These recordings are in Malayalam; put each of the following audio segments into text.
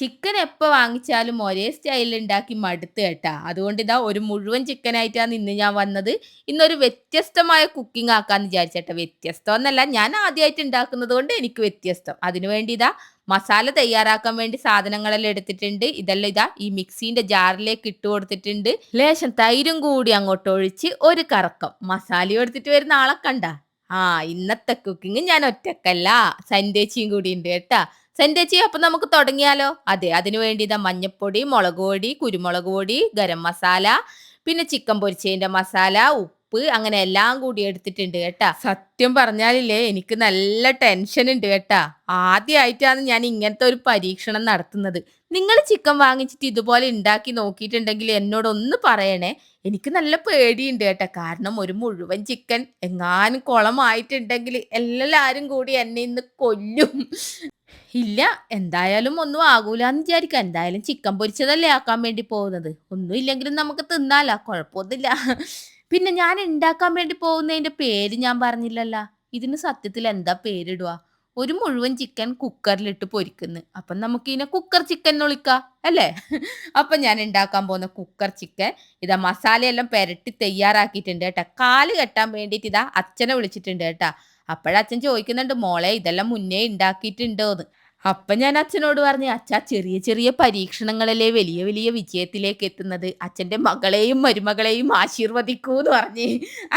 ചിക്കൻ എപ്പോൾ വാങ്ങിച്ചാലും ഒരേ സ്റ്റൈലിൽ ഉണ്ടാക്കി മടുത്ത് കേട്ടാ. അതുകൊണ്ട് ഇതാ ഒരു മുഴുവൻ ചിക്കനായിട്ടാണ് ഇന്ന് ഞാൻ വന്നത്. ഇന്നൊരു വ്യത്യസ്തമായ കുക്കിംഗ് ആക്കാന്ന് വിചാരിച്ചേട്ടാ. വ്യത്യസ്തം എന്നല്ല ഞാൻ ആദ്യമായിട്ട് ഉണ്ടാക്കുന്നത് കൊണ്ട് എനിക്ക് വ്യത്യസ്തം. അതിനു വേണ്ടി ഇതാ മസാല തയ്യാറാക്കാൻ വേണ്ടി സാധനങ്ങളെല്ലാം എടുത്തിട്ടുണ്ട്. ഇതെല്ലാം ഇതാ ഈ മിക്സിന്റെ ജാറിലേക്ക് ഇട്ട് കൊടുത്തിട്ടുണ്ട്. ലേശം തൈരും കൂടി അങ്ങോട്ട് ഒഴിച്ച് ഒരു കറക്കം. മസാലയും എടുത്തിട്ട് വരുന്ന ആളെ കണ്ട. ആ ഇന്നത്തെ കുക്കിംഗ് ഞാൻ ഒറ്റക്കല്ല. സന്ദേശിയും കൂടി ഉണ്ട് കേട്ടാ. സെന്റേച്ചി അപ്പൊ നമുക്ക് തുടങ്ങിയാലോ? അതെ അതിനു വേണ്ടി ഇതാ മഞ്ഞപ്പൊടി മുളക് പൊടി കുരുമുളക് പൊടി ഗരം മസാല പിന്നെ ചിക്കൻ പൊരിച്ചതിന്റെ മസാല ഉപ്പ് അങ്ങനെ എല്ലാം കൂടി എടുത്തിട്ടുണ്ട് കേട്ടാ. സത്യം പറഞ്ഞാലില്ലേ എനിക്ക് നല്ല ടെൻഷൻ ഉണ്ട് കേട്ടാ. ആദ്യമായിട്ടാണ് ഞാൻ ഇങ്ങനത്തെ ഒരു പരീക്ഷണം നടത്തുന്നത്. നിങ്ങൾ ചിക്കൻ വാങ്ങിച്ചിട്ട് ഇതുപോലെ ഉണ്ടാക്കി നോക്കിയിട്ടുണ്ടെങ്കിൽ എന്നോട് ഒന്ന് പറയണേ. എനിക്ക് നല്ല പേടിയുണ്ട് കേട്ടാ. കാരണം ഒരു മുഴുവൻ ചിക്കൻ എങ്ങാനും കുളമായിട്ടുണ്ടെങ്കിൽ എല്ലാരും കൂടി എന്നെ ഇന്ന് കൊല്ലും. ഇല്ല എന്തായാലും ഒന്നും ആകൂല എന്ന് വിചാരിക്കാം. എന്തായാലും ചിക്കൻ പൊരിച്ചതല്ലേ ആക്കാൻ വേണ്ടി പോകുന്നത്. ഒന്നും ഇല്ലെങ്കിലും നമുക്ക് തിന്നാലോ കുഴപ്പമൊന്നുമില്ല പിന്നെ ഞാൻ ഉണ്ടാക്കാൻ വേണ്ടി പോകുന്നതിന്റെ പേര് ഞാൻ പറഞ്ഞില്ലല്ലോ. ഇതിന് സത്യത്തിൽ എന്താ പേരിടുക? ഒരു മുഴുവൻ ചിക്കൻ കുക്കറിലിട്ട് പൊരിക്കുന്നു. അപ്പം നമുക്ക് ഇതിനെ കുക്കർ ചിക്കൻ വിളിക്കാം അല്ലേ? അപ്പം ഞാൻ ഉണ്ടാക്കാൻ പോകുന്ന കുക്കർ ചിക്കൻ ഇതാ മസാലയെല്ലാം പെരട്ടി തയ്യാറാക്കിയിട്ടുണ്ട് കേട്ടോ. കാൽ കെട്ടാൻ വേണ്ടിയിട്ട് ഇതാ അച്ഛനെ വിളിച്ചിട്ടുണ്ട് കേട്ടാ. അപ്പോഴച്ഛൻ ചോദിക്കുന്നുണ്ട് മോളെ ഇതെല്ലാം മുന്നേ ഉണ്ടാക്കിയിട്ടുണ്ടോ എന്ന് അപ്പൊ ഞാൻ അച്ഛനോട് പറഞ്ഞു അച്ഛ ചെറിയ ചെറിയ പരീക്ഷണങ്ങളല്ലേ വലിയ വലിയ വിജയത്തിലേക്ക് എത്തുന്നത്. അച്ഛന്റെ മകളെയും മരുമകളെയും ആശീർവദിക്കൂ എന്ന് പറഞ്ഞ്.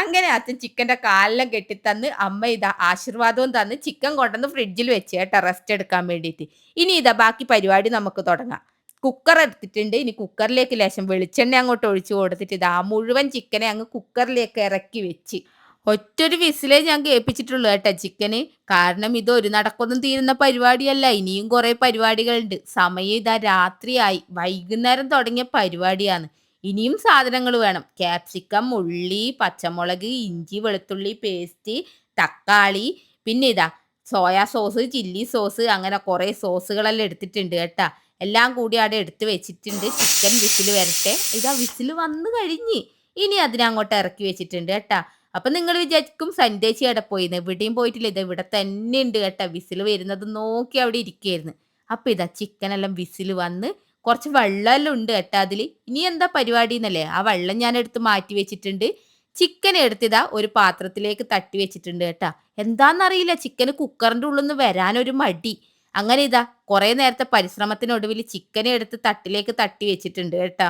അങ്ങനെ അച്ഛൻ ചിക്കന്റെ കാലെല്ലാം കെട്ടിത്തന്ന് അമ്മ ഇതാ ആശീർവാദവും തന്ന് ചിക്കൻ കൊണ്ടുവന്ന് ഫ്രിഡ്ജിൽ വെച്ച് കേട്ടോ റെസ്റ്റ് എടുക്കാൻ വേണ്ടിയിട്ട്. ഇനി ഇതാ ബാക്കി പരിപാടി നമുക്ക് തുടങ്ങാം. കുക്കർ എടുത്തിട്ടുണ്ട്. ഇനി കുക്കറിലേക്ക് ലേശം വെളിച്ചെണ്ണ അങ്ങോട്ട് ഒഴിച്ചു കൊടുത്തിട്ട് ഇതാ മുഴുവൻ ചിക്കനെ അങ്ങ് കുക്കറിലേക്ക് ഇറക്കി വെച്ച് ഒറ്റൊരു വിസിലേ ഞാൻ കേൾപ്പിച്ചിട്ടുള്ളൂ കേട്ടോ ചിക്കന്. കാരണം ഇത് ഒരു നടക്കൊന്നും തീരുന്ന പരിപാടിയല്ല. ഇനിയും കുറെ പരിപാടികളുണ്ട്. സമയം ഇതാ രാത്രിയായി. വൈകുന്നേരം തുടങ്ങിയ പരിപാടിയാണ്. ഇനിയും സാധനങ്ങൾ വേണം. ക്യാപ്സിക്കം ഉള്ളി പച്ചമുളക് ഇഞ്ചി വെളുത്തുള്ളി പേസ്റ്റ് തക്കാളി. പിന്നെ ഇതാ സോയാ സോസ് ചില്ലി സോസ് അങ്ങനെ കുറേ സോസുകളെല്ലാം എടുത്തിട്ടുണ്ട് കേട്ടാ. എല്ലാം കൂടി അവിടെ എടുത്ത് വെച്ചിട്ടുണ്ട്. ചിക്കൻ വിസിൽ വരട്ടെ. ഇതാ വിസിൽ വന്നു കഴിഞ്ഞ് ഇനി അതിനങ്ങോട്ട് ഇറക്കി വെച്ചിട്ടുണ്ട് കേട്ടാ. അപ്പൊ നിങ്ങൾ വിചാരിക്കും സന്ദേശി അവിടെ പോയിന്ന്? എവിടെയും പോയിട്ടില്ല. ഇത് ഇവിടെ തന്നെ ഉണ്ട് കേട്ടോ. വിസിൽ വരുന്നത് നോക്കി അവിടെ ഇരിക്കുകയായിരുന്നു അപ്പൊ ഇതാ ചിക്കൻ എല്ലാം വിസിൽ വന്ന് കുറച്ച് വെള്ളമെല്ലാം ഉണ്ട് കേട്ടോ അതിൽ ഇനി എന്താ പരിപാടി എന്നല്ലേ? ആ വെള്ളം ഞാൻ എടുത്ത് മാറ്റി വെച്ചിട്ടുണ്ട്. ചിക്കൻ എടുത്തിതാ ഒരു പാത്രത്തിലേക്ക് തട്ടി വെച്ചിട്ടുണ്ട് കേട്ടാ. എന്താണെന്നറിയില്ല ചിക്കന് കുക്കറിന്റെ ഉള്ളിൽ നിന്ന് വരാനൊരു മടി. അങ്ങനെ ഇതാ കുറെ നേരത്തെ പരിശ്രമത്തിനൊടുവിൽ ചിക്കനെ എടുത്ത് തട്ടിലേക്ക് തട്ടി വെച്ചിട്ടുണ്ട് കേട്ടാ.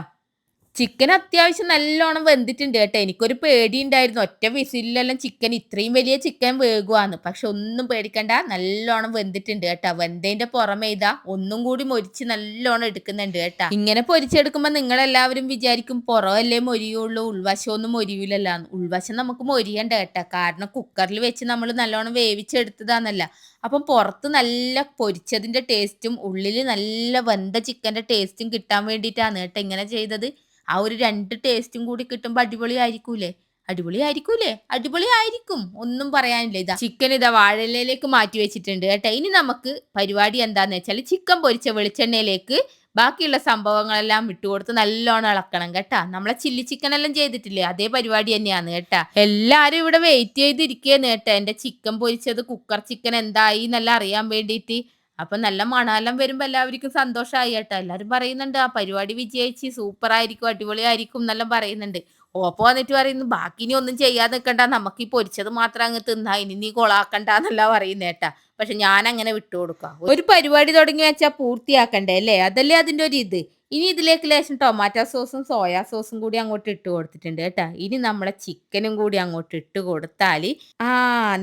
ചിക്കൻ അത്യാവശ്യം നല്ലോണം വെന്തിട്ടുണ്ട് കേട്ടോ. എനിക്കൊരു പേടി ഉണ്ടായിരുന്നു ഒറ്റ വിസിലെല്ലാം ചിക്കൻ ഇത്രയും വലിയ ചിക്കൻ വേകുവാന്ന് പക്ഷെ ഒന്നും പേടിക്കണ്ട. നല്ലോണം വെന്തിട്ടുണ്ട് കേട്ടോ. വെന്തതിന്റെ പുറമെ ഇതാ ഒന്നും കൂടി മൊരിച്ച് നല്ലോണം എടുക്കുന്നുണ്ട് കേട്ടോ. ഇങ്ങനെ പൊരിച്ചെടുക്കുമ്പോൾ നിങ്ങളെല്ലാവരും വിചാരിക്കും പുറമല്ലേ മൊരിയുള്ളൂ. ഉൾവശമൊന്നും മൊരിയൂലല്ലാന്ന്. ഉൾവശം നമുക്ക് മൊരിയണ്ട കേട്ടോ. കാരണം കുക്കറിൽ വെച്ച് നമ്മൾ നല്ലോണം വേവിച്ചെടുത്തതാന്നല്ല. അപ്പം പുറത്ത് നല്ല പൊരിച്ചതിന്റെ ടേസ്റ്റും ഉള്ളിൽ നല്ല വെന്ത ചിക്കന്റെ ടേസ്റ്റും കിട്ടാൻ വേണ്ടിയിട്ടാണ് കേട്ടോ ഇങ്ങനെ ചെയ്തത്. ആ ഒരു രണ്ട് ടേസ്റ്റും കൂടി കിട്ടുമ്പോൾ അടിപൊളി ആയിരിക്കൂലേ അടിപൊളി ആയിരിക്കൂലേ അടിപൊളി ആയിരിക്കും ഒന്നും പറയാനില്ല. ഇതാ ചിക്കൻ ഇതാ വാഴയിലേക്ക് മാറ്റി വെച്ചിട്ടുണ്ട് കേട്ടോ. ഇനി നമുക്ക് പരിപാടി എന്താന്ന് വെച്ചാൽ ചിക്കൻ പൊരിച്ച വെളിച്ചെണ്ണയിലേക്ക് ബാക്കിയുള്ള സംഭവങ്ങളെല്ലാം വിട്ടുകൊടുത്ത് നല്ലോണം ഇളക്കണം കേട്ടാ. നമ്മളെ ചില്ലി ചിക്കൻ എല്ലാം ചെയ്തിട്ടില്ലേ? അതേ പരിപാടി തന്നെയാണ് കേട്ടാ. എല്ലാരും ഇവിടെ വെയിറ്റ് ചെയ്തിരിക്കുകയെന്ന് കേട്ടാ. എന്റെ ചിക്കൻ പൊരിച്ചത് കുക്കർ ചിക്കൻ എന്തായി എന്നെല്ലാം അറിയാൻ വേണ്ടിയിട്ട് അപ്പൊ നല്ല മണാലം വരുമ്പോ എല്ലാവർക്കും സന്തോഷമായി കേട്ടോ. എല്ലാരും പറയുന്നുണ്ട് ആ പരിപാടി വിജയിച്ച് സൂപ്പർ ആയിരിക്കും അടിപൊളിയായിരിക്കും എന്നെല്ലാം പറയുന്നുണ്ട്. ഓപ്പ വന്നിട്ട് പറയുന്നു ബാക്കി ഇനി ഒന്നും ചെയ്യാതെ നിൽക്കണ്ട നമുക്ക് ഈ പൊരിച്ചത് മാത്രം അങ്ങ് തിന്നാ ഇനി നീ കൊളാക്കണ്ട എന്നല്ല പറയുന്നേട്ടാ പക്ഷെ ഞാൻ അങ്ങനെ വിട്ടുകൊടുക്കാം. ഒരു പരിപാടി തുടങ്ങി വെച്ചാൽ പൂർത്തിയാക്കണ്ടേ അല്ലേ? അതല്ലേ അതിന്റെ ഒരു ഇത്. ഇനി ഇതിലേക്ക് ലേശം ടൊമാറ്റോ സോസും സോയാ സോസും കൂടി അങ്ങോട്ട് ഇട്ട് കൊടുത്തിട്ടുണ്ട് കേട്ടോ. ഇനി നമ്മളെ ചിക്കനും കൂടി അങ്ങോട്ട് ഇട്ട് കൊടുത്താൽ ആ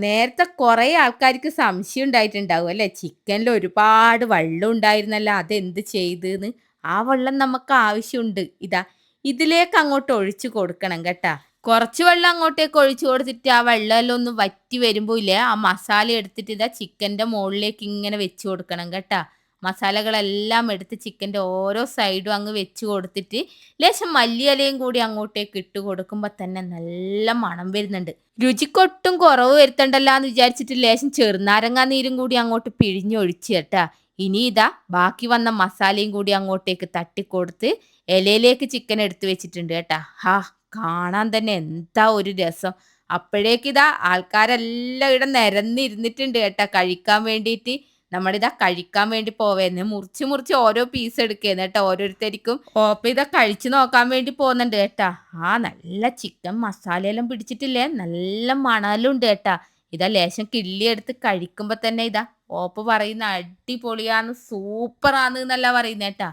നേരത്തെ കുറേ ആൾക്കാർക്ക് സംശയം ഉണ്ടായിട്ടുണ്ടാവും അല്ലേ? ചിക്കനിൽ ഒരുപാട് വെള്ളം ഉണ്ടായിരുന്നല്ലോ അതെന്ത് ചെയ്തെന്ന്? ആ വെള്ളം നമുക്ക് ആവശ്യമുണ്ട്. ഇതാ ഇതിലേക്ക് അങ്ങോട്ട് ഒഴിച്ചു കൊടുക്കണം കേട്ടാ. കുറച്ച് വെള്ളം അങ്ങോട്ടേക്ക് ഒഴിച്ചു കൊടുത്തിട്ട് ആ വെള്ളമെല്ലാം ഒന്ന് വറ്റി വരുമ്പോൾ ഇല്ലേ ആ മസാല എടുത്തിട്ട് ഇതാ ചിക്കന്റെ മുകളിലേക്ക് ഇങ്ങനെ വെച്ച് കൊടുക്കണം കേട്ടാ. മസാലകളെല്ലാം എടുത്ത് ചിക്കന്റെ ഓരോ സൈഡും അങ്ങ് വെച്ച് കൊടുത്തിട്ട് ലേശം മല്ലിയിലയും കൂടി അങ്ങോട്ടേക്ക് ഇട്ട് കൊടുക്കുമ്പോൾ തന്നെ നല്ല മണം വരുന്നുണ്ട്. രുചിക്കൊട്ടും കുറവ് വരുത്തണ്ടല്ലോ എന്ന് വിചാരിച്ചിട്ട് ലേശം ചെറുനാരങ്ങാ നീരും കൂടി അങ്ങോട്ട് പിഴിഞ്ഞൊഴിച്ച് കേട്ടാ. ഇനി ഇതാ ബാക്കി വന്ന മസാലയും കൂടി അങ്ങോട്ടേക്ക് തട്ടിക്കൊടുത്ത് ഇലയിലേക്ക് ചിക്കൻ എടുത്തു വെച്ചിട്ടുണ്ട് കേട്ടാ. ഹാ കാണാൻ തന്നെ എന്താ ഒരു രസം. അപ്പോഴേക്കിതാ ആൾക്കാരെല്ലാം ഇവിടെ നിരന്നിരുന്നിട്ടുണ്ട് കേട്ടാ കഴിക്കാൻ വേണ്ടിയിട്ട്. നമ്മളിതാ കഴിക്കാൻ വേണ്ടി പോവേന്ന് മുറിച്ച് മുറിച്ച് ഓരോ പീസ് എടുക്കേന്ന് കേട്ടോ. ഓരോരുത്തർക്കും ഓപ്പ ഇതാ കഴിച്ചു നോക്കാൻ വേണ്ടി പോകുന്നുണ്ട് കേട്ടാ. ആ നല്ല ചിക്കൻ മസാലയെല്ലാം പിടിച്ചിട്ടില്ലേ? നല്ല മണലും ഉണ്ട് കേട്ടാ. ഇതാ ലേശം കിള്ളി എടുത്ത് കഴിക്കുമ്പോ തന്നെ ഇതാ ഓപ്പ പറയുന്ന അടിപൊളിയാന്ന് സൂപ്പറാന്ന് എന്നല്ല പറയുന്നത് കേട്ടാ.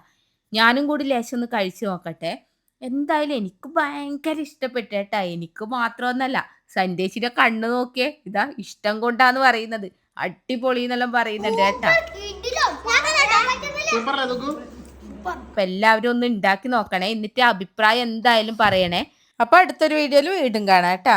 ഞാനും കൂടി ലേശം ഒന്ന് കഴിച്ചു നോക്കട്ടെ. എന്തായാലും എനിക്ക് ഭയങ്കര ഇഷ്ടപ്പെട്ടു കേട്ടാ. എനിക്ക് മാത്രമൊന്നല്ല സന്ദേശിന്റെ കണ്ണു നോക്കിയേ. ഇതാ ഇഷ്ടം കൊണ്ടാന്ന് പറയുന്നത്. അടിപൊളി എന്നെല്ലാം പറയുന്നുണ്ട് കേട്ടാ. അപ്പൊ എല്ലാവരും ഒന്ന് ഉണ്ടാക്കി നോക്കണേ. എന്നിട്ട് അഭിപ്രായം എന്തായാലും പറയണേ. അപ്പൊ അടുത്തൊരു വീഡിയോയിൽ വീണ്ടും കാണാം കേട്ടാ.